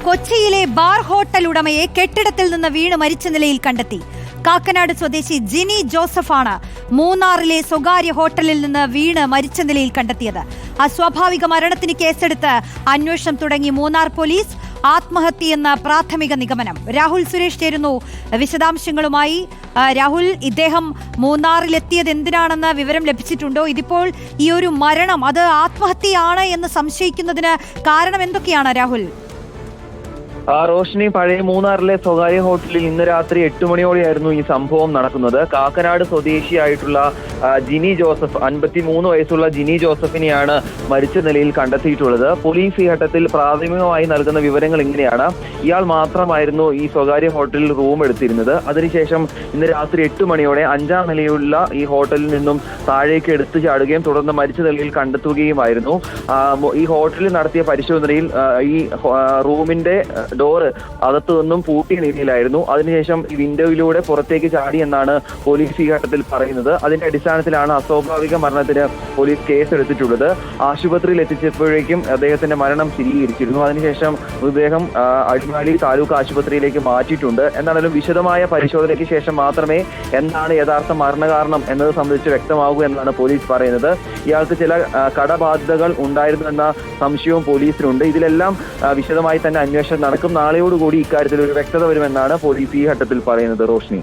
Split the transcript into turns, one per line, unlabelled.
കൊച്ചിയിലെ bar hotel ഉടമയെ കെട്ടിടത്തിൽ നിന്ന് വീണ് മരിച്ച നിലയിൽ കണ്ടെത്തി. കാക്കനാട് സ്വദേശി ജിനി ജോസഫാണ് മൂന്നാറിലെ സ്വകാര്യ ഹോട്ടലിൽ നിന്ന് വീണ് മരിച്ച നിലയിൽ കണ്ടെത്തിയത്. അസ്വാഭാവിക മരണത്തിന് കേസെടുത്ത് അന്വേഷണം തുടങ്ങി മൂന്നാർ പോലീസ് ആത്മഹത്യയെന്ന പ്രാഥമിക നിഗമനം. രാഹുൽ സുരേഷ് ചേരുന്നു വിശദാംശങ്ങളുമായി. രാഹുൽ ഇദ്ദേഹം മൂന്നാറിലെത്തിയത് എന്തിനാണെന്ന് വിവരം ലഭിച്ചിട്ടുണ്ടോ? ഇതിപ്പോൾ ഈ ഒരു മരണം അത് ആത്മഹത്യയാണ് എന്ന് സംശയിക്കുന്നതിന് കാരണം എന്തൊക്കെയാണ് രാഹുൽ?
ആ റോഷിനി പഴയ മൂന്നാറിലെ സ്വകാര്യ ഹോട്ടലിൽ ഇന്ന് രാത്രി എട്ട് മണിയോടെയായിരുന്നു ഈ സംഭവം നടക്കുന്നത്. കാക്കനാട് സ്വദേശിയായിട്ടുള്ള ജിനി ജോസഫ് അൻപത്തി മൂന്ന് വയസ്സുള്ള ജിനി ജോസഫിനെയാണ് മരിച്ച നിലയിൽ കണ്ടെത്തിയിട്ടുള്ളത്. പോലീസ് ഈ ഘട്ടത്തിൽ പ്രാഥമികമായി നൽകുന്ന വിവരങ്ങൾ ഇങ്ങനെയാണ്. ഇയാൾ മാത്രമായിരുന്നു ഈ സ്വകാര്യ ഹോട്ടലിൽ റൂം എടുത്തിരുന്നത്. അതിനുശേഷം ഇന്ന് രാത്രി എട്ട് മണിയോടെ അഞ്ചാം നിലയുള്ള ഈ ഹോട്ടലിൽ നിന്നും താഴേക്ക് എടുത്തു ചാടുകയും തുടർന്ന് മരിച്ച നിലയിൽ കണ്ടെത്തുകയുമായിരുന്നു. ഈ ഹോട്ടലിൽ നടത്തിയ പരിശോധനയിൽ ഈ റൂമിന്റെ ഡോറ് അകത്തു നിന്നും പൂട്ടിയ നിലയിലായിരുന്നു. അതിനുശേഷം ഈ വിൻഡോയിലൂടെ പുറത്തേക്ക് ചാടി എന്നാണ് പോലീസ് ഈ ഘട്ടത്തിൽ പറയുന്നത്. അതിന്റെ അടിസ്ഥാനത്തിലാണ് അസ്വാഭാവിക മരണത്തിന് പോലീസ് കേസ് എടുത്തിട്ടുള്ളത് ആശുപത്രിയിൽ എത്തിച്ചപ്പോഴേക്കും അദ്ദേഹത്തിന്റെ മരണം സ്ഥിരീകരിച്ചിരുന്നു. അതിനുശേഷം മൃതദേഹം അടിമാലി താലൂക്ക് ആശുപത്രിയിലേക്ക് മാറ്റിയിട്ടുണ്ട്. എന്നാലും വിശദമായ പരിശോധനയ്ക്ക് ശേഷം മാത്രമേ എന്താണ് യഥാർത്ഥ മരണകാരണം എന്നത് സംബന്ധിച്ച് വ്യക്തമാകൂ എന്നാണ് പോലീസ് പറയുന്നത്. ഇയാൾക്ക് ചില കടബാധ്യതകൾ ഉണ്ടായിരുന്നു എന്ന സംശയവും പോലീസിനുണ്ട് ഇതിലെല്ലാം വിശദമായി തന്നെ അന്വേഷണം നടക്കും. നാളെയോടുകൂടി ഇക്കാര്യത്തിൽ ഒരു വ്യക്തത വരുമെന്നാണ് പോലീസ് ഈ ഘട്ടത്തിൽ പറയുന്നത് റോഷ്നി.